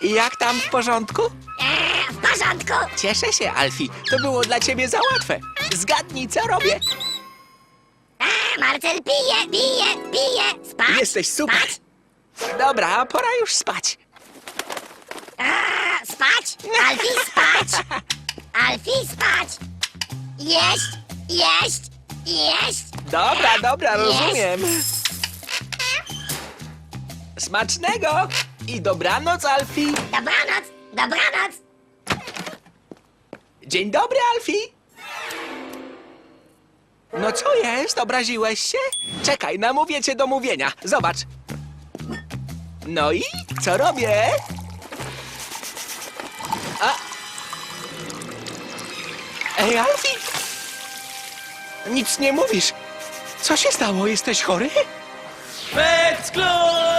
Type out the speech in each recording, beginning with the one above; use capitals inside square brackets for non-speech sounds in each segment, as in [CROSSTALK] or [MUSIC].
Jak tam w porządku? Eee, w porządku. Cieszę się, Alfie. To było dla ciebie za łatwe. Zgadnij, co robię. Eee, Marcel pije, pije, pije. Spać. Jesteś super. Spać. Dobra, pora już spać. Eee, spać. Alfie, spać. [LAUGHS] Alfie, spać. Jeść, jeść, jeść. Dobra, dobra, rozumiem. Smacznego i dobranoc, Alfie. Dobranoc, dobranoc. Dzień dobry, Alfie. No co jest? Obraziłeś się? Czekaj, namówię cię do mówienia. Zobacz. No i co robię? A... Ej, Alfie! Nic nie mówisz. Co się stało? Jesteś chory? Pec Club!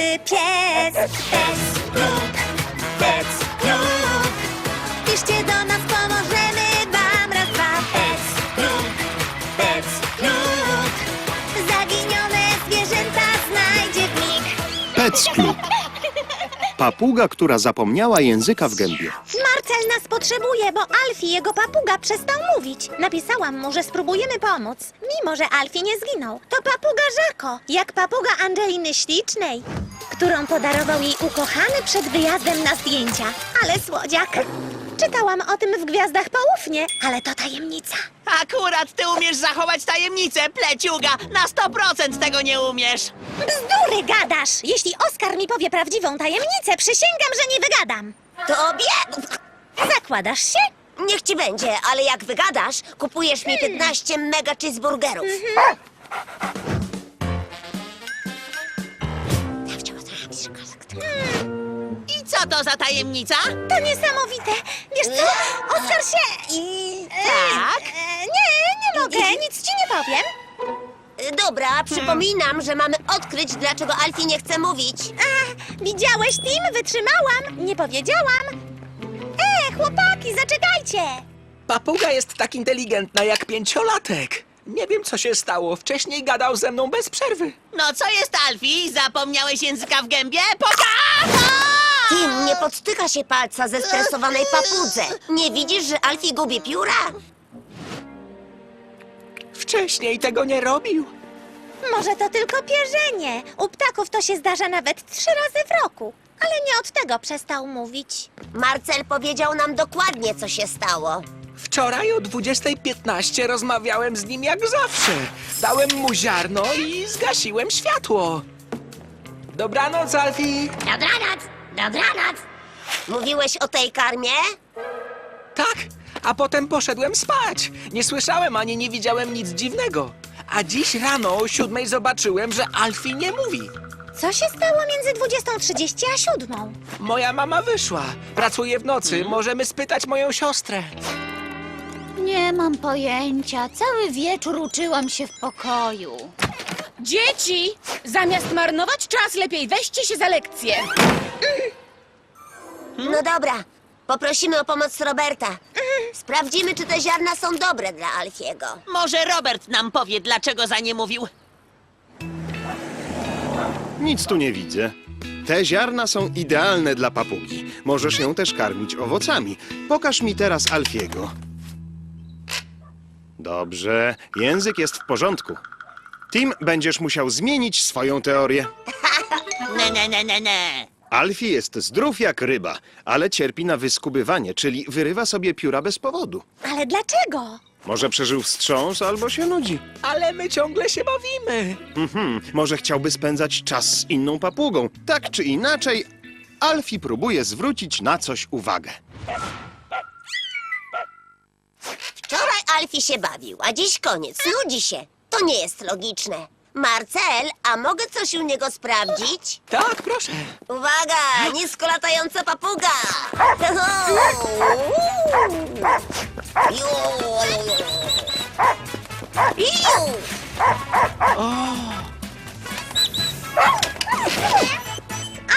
Cuchnący pies Pes Klub, Pes klub, Piszcie do nas, pomożemy wam raz, dwa Pes klub, Pes klub. Zaginione zwierzęta znajdzie w nich Pets Club. Papuga, która zapomniała języka w gębie. Marcel nas potrzebuje, bo Alfie, jego papuga, przestał mówić. Napisałam mu, że spróbujemy pomóc, mimo że Alfie nie zginął. To papuga Żako, jak papuga Angeliny Ślicznej, którą podarował jej ukochany przed wyjazdem na zdjęcia. Ale słodziak. Czytałam o tym w Gwiazdach Poufnie, ale to tajemnica. Akurat ty umiesz zachować tajemnicę, pleciuga! Na 100% tego nie umiesz! Bzdury gadasz! Jeśli Oskar mi powie prawdziwą tajemnicę, przysięgam, że nie wygadam. Tobie? Zakładasz się? Niech ci będzie, ale jak wygadasz, kupujesz mi 15 mega cheeseburgerów. I co to za tajemnica? To niesamowite. Wiesz co? Oskar się... Tak? E, nie, nie mogę, nic ci nie powiem. Y, Dobra, przypominam, że mamy odkryć, dlaczego Alfie nie chce mówić. A, widziałeś, Tim? Wytrzymałam. Nie powiedziałam. E, chłopaki, zaczekajcie. Papuga jest tak inteligentna jak pięciolatek. Nie wiem, co się stało. Wcześniej gadał ze mną bez przerwy. No co jest, Alfie? Zapomniałeś języka w gębie? Poka! Nie podtyka się palca ze stresowanej papudze. Nie widzisz, że Alfie gubi pióra? Wcześniej tego nie robił. Może to tylko pierzenie. U ptaków to się zdarza nawet trzy razy w roku. Ale nie od tego przestał mówić. Marcel powiedział nam dokładnie, co się stało. Wczoraj o 20.15 rozmawiałem z nim jak zawsze. Dałem mu ziarno i zgasiłem światło. Dobranoc, Alfie. Dobranoc, dobranoc. Mówiłeś o tej karmie? Tak, a potem poszedłem spać. Nie słyszałem ani nie widziałem nic dziwnego. A dziś rano o siódmej zobaczyłem, że Alfie nie mówi. Co się stało między 20.30 a 7? Moja mama wyszła. Pracuje w nocy. Możemy spytać moją siostrę. Nie mam pojęcia. Cały wieczór uczyłam się w pokoju. Dzieci! Zamiast marnować czas, lepiej weźcie się za lekcję. No dobra, poprosimy o pomoc Roberta. Sprawdzimy, czy te ziarna są dobre dla Alfiego. Może Robert nam powie, dlaczego za nie mówił. Nic tu nie widzę. Te ziarna są idealne dla papugi. Możesz ją też karmić owocami. Pokaż mi teraz Alfiego. Dobrze, język jest w porządku. Tim, będziesz musiał zmienić swoją teorię. [LAUGHS] Ne, ne, ne, ne, ne. Alfie jest zdrów jak ryba, ale cierpi na wyskubywanie, czyli wyrywa sobie pióra bez powodu. Ale dlaczego? Może przeżył wstrząs albo się nudzi. Ale my ciągle się bawimy. Mhm, może chciałby spędzać czas z inną papugą. Tak czy inaczej, Alfie próbuje zwrócić na coś uwagę. Wczoraj Alfie się bawił, a dziś koniec. Nudzi się. To nie jest logiczne. Marcel, a mogę coś u niego sprawdzić? Tak, proszę. Uwaga, nisko latająca papuga! Iu.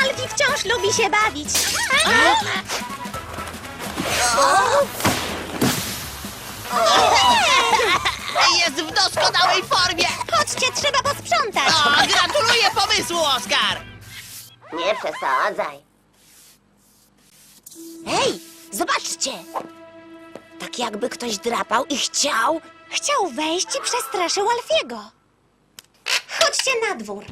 Alfie wciąż lubi się bawić. Jest w doskonałej formie! Chodźcie, trzeba posprzątać. O, gratuluję pomysłu, Oskar! Nie przesadzaj. Hej, zobaczcie! Tak jakby ktoś drapał i chciał. Chciał wejść i przestraszył Alfiego. Chodźcie na dwór.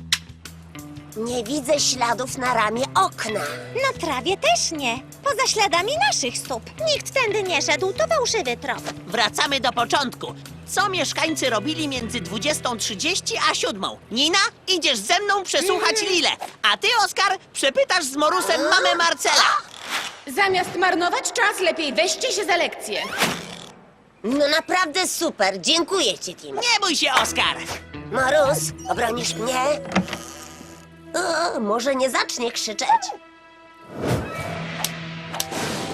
Nie widzę śladów na ramię okna. Na trawie też nie. Poza śladami naszych stóp. Nikt tędy nie szedł, to fałszywy trop. Wracamy do początku. Co mieszkańcy robili między 20.30 a 7? Nina, idziesz ze mną przesłuchać Lilę, a ty, Oskar, przepytasz z Morusem mamę Marcela. Zamiast marnować czas, lepiej weźcie się za lekcję. No naprawdę super, dziękuję ci, Tim. Nie bój się, Oskar! Morus, obronisz mnie? O, może nie zacznie krzyczeć?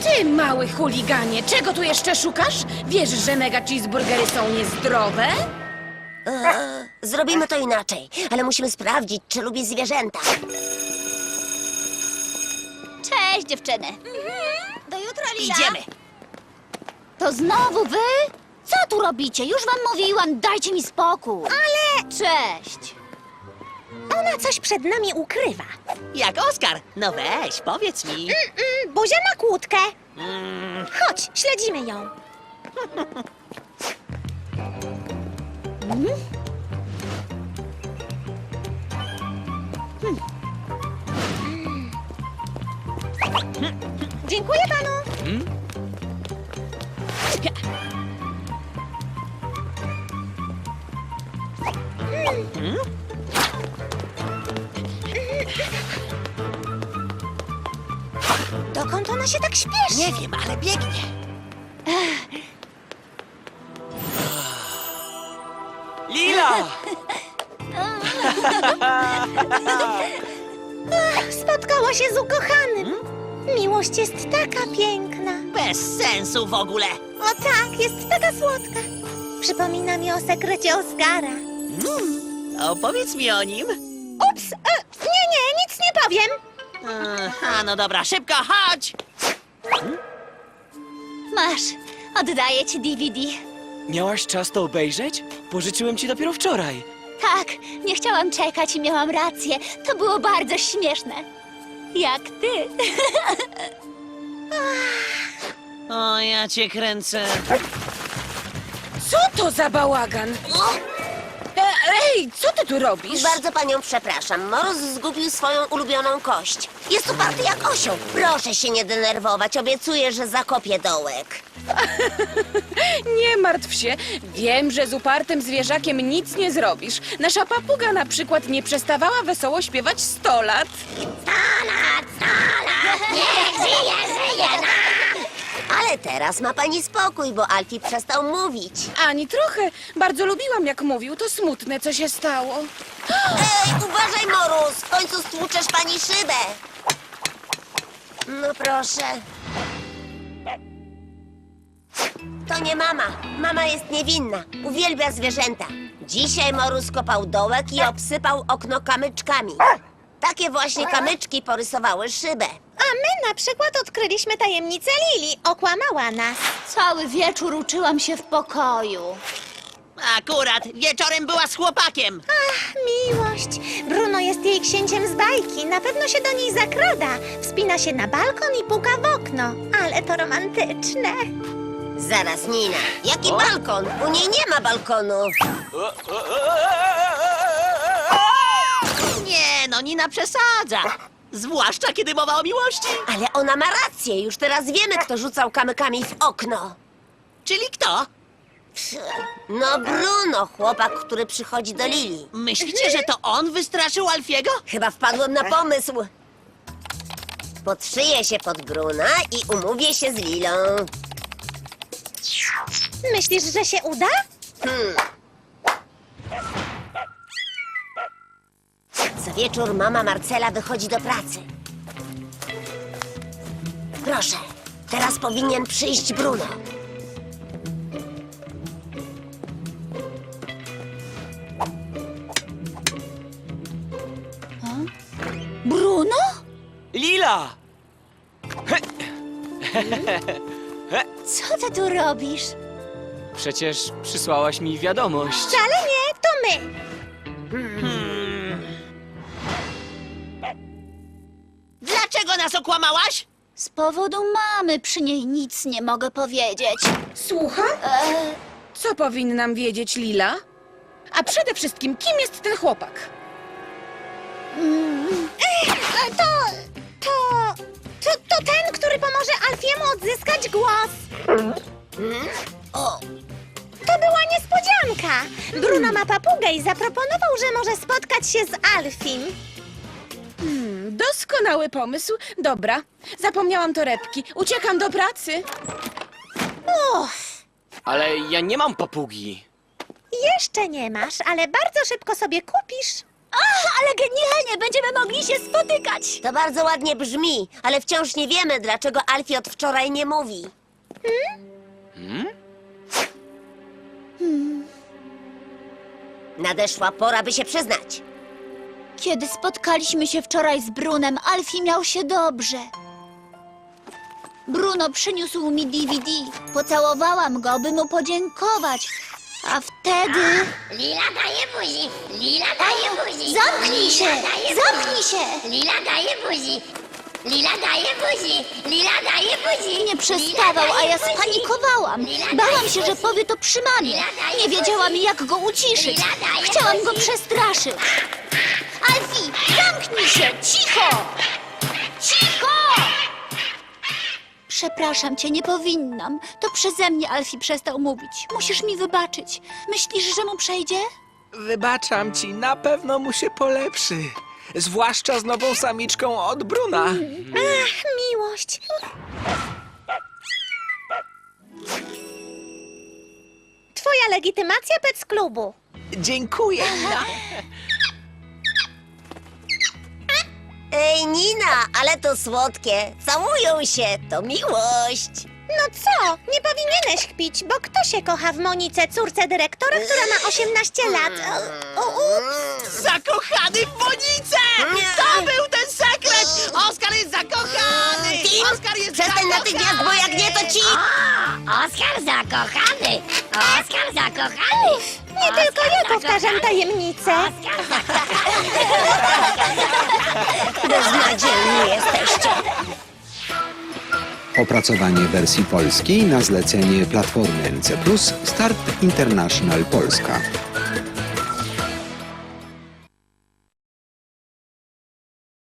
Ty, mały chuliganie, czego tu jeszcze szukasz? Wiesz, że mega cheeseburgery są niezdrowe? E, zrobimy to inaczej, ale musimy sprawdzić, czy lubi zwierzęta. Cześć, dziewczyny. Do jutra, Lila. Idziemy. To znowu wy? Co tu robicie? Już wam mówiłam, dajcie mi spokój. Ale... Cześć. Ona coś przed nami ukrywa. Jak Oskar? No weź, powiedz mi. Mm, buzia na kłódkę. Chodź, śledzimy ją. Dziękuję panu. Dokąd ona się tak śpieszy? Nie wiem, ale biegnie. Lila! [LAUGHS] Spotkała się z ukochanym. Miłość jest taka piękna. Bez sensu w ogóle. O tak, jest taka słodka. Przypomina mi o sekrecie Oscara. Opowiedz mi o nim. Ups, e, nie, nie, nic nie powiem. A, no dobra, szybko, chodź! Masz, oddaję ci DVD. Miałaś czas to obejrzeć? Pożyczyłem ci dopiero wczoraj. Tak, nie chciałam czekać i miałam rację. To było bardzo śmieszne. Jak ty. O, ja cię kręcę. Co to za bałagan? E, ej, co ty tu robisz? Bardzo panią przepraszam, Morus zgubił swoją ulubioną kość. Jest uparty jak osioł. Proszę się nie denerwować, obiecuję, że zakopię dołek. [LAUGHS] Nie martw się. Wiem, że z upartym zwierzakiem nic nie zrobisz. Nasza papuga na przykład nie przestawała wesoło śpiewać 100 lat. Ale teraz ma pani spokój, bo Alfie przestał mówić. Ani trochę. Bardzo lubiłam, jak mówił. To smutne, co się stało. Ej, uważaj, Morus! W końcu stłuczesz pani szybę. No proszę. To nie mama. Mama jest niewinna. Uwielbia zwierzęta. Dzisiaj Morus kopał dołek i obsypał okno kamyczkami. Takie właśnie kamyczki porysowały szybę. A my na przykład odkryliśmy tajemnicę Lili. Okłamała nas. Cały wieczór uczyłam się w pokoju. Akurat, wieczorem była z chłopakiem. Ach, miłość. Bruno jest jej księciem z bajki. Na pewno się do niej zakrada. Wspina się na balkon i puka w okno. Ale to romantyczne. Zaraz, Nina. Jaki balkon? U niej nie ma balkonu. Nie, no Nina przesadza. Zwłaszcza kiedy mowa o miłości. Ale ona ma rację. Już teraz wiemy, kto rzucał kamykami w okno. Czyli kto? No Bruno, chłopak, który przychodzi do Lili. Myślicie, że to on wystraszył Alfiego? Chyba wpadłem na pomysł. Podszyję się pod Bruna i umówię się z Lilą. Myślisz, że się uda? Co wieczór mama Marcela wychodzi do pracy. Proszę, teraz powinien przyjść Bruno. Bruno? Lila! Co ty tu robisz? Przecież przysłałaś mi wiadomość. Wcale nie, to my. Hmm. Dlaczego nas okłamałaś? Z powodu mamy przy niej nic nie mogę powiedzieć. Słucham? Co powinnam wiedzieć, Lila? A przede wszystkim, kim jest ten chłopak? E, To, to, to, to ten, który pomoże Alfiemu odzyskać głos. O, To była niespodzianka. Bruno ma papugę i zaproponował, że może spotkać się z Alfim. Doskonały pomysł. Dobra, zapomniałam torebki. Uciekam do pracy. Uff, Ale ja nie mam papugi. jeszcze nie masz, ale bardzo szybko sobie kupisz. Ach, ale genialnie! Będziemy mogli się spotykać! to bardzo ładnie brzmi, ale wciąż nie wiemy, dlaczego Alfie od wczoraj nie mówi. Nadeszła pora, by się przyznać. Kiedy spotkaliśmy się wczoraj z Brunem, Alfie miał się dobrze. Bruno przyniósł mi DVD. Pocałowałam go, by mu podziękować. A wtedy... Lila daje buzi, Lila daje buzi. Zamknij się! Lila daje Zamknij buzi. się! Lila daje buzi, Lila daje buzi, Lila daje buzi. Nie przestawał, a ja spanikowałam. Bałam się, że powie to przy mamie. Nie wiedziałam, jak go uciszyć. Chciałam go przestraszyć. Alfie, zamknij się! Cicho! Cicho! Przepraszam cię, nie powinnam. To przeze mnie Alfie przestał mówić. Musisz mi wybaczyć. Myślisz, że mu przejdzie? Wybaczam ci, na pewno mu się polepszy. Zwłaszcza z nową samiczką od Bruna. Ach, miłość. Twoja legitymacja Pec Klubu. Dziękuję. [LAUGHS] Ej, Nina, ale to słodkie. Całują się, to miłość. No co? Nie powinieneś kpić, bo kto się kocha w Monice, córce dyrektora, która ma 18 lat? O, o, ups. Zakochany w Monicę! To był ten sekret! Oskar jest zakochany! Tim, Oskar jest Przestań zakochany! natychmiast, bo jak nie, to ci... Oskar zakochany, Oskar zakochany. Nie tylko ja powtarzam tajemnicę. Beznadziejni jesteście. Opracowanie wersji polskiej na zlecenie Platformy NC Start International Polska.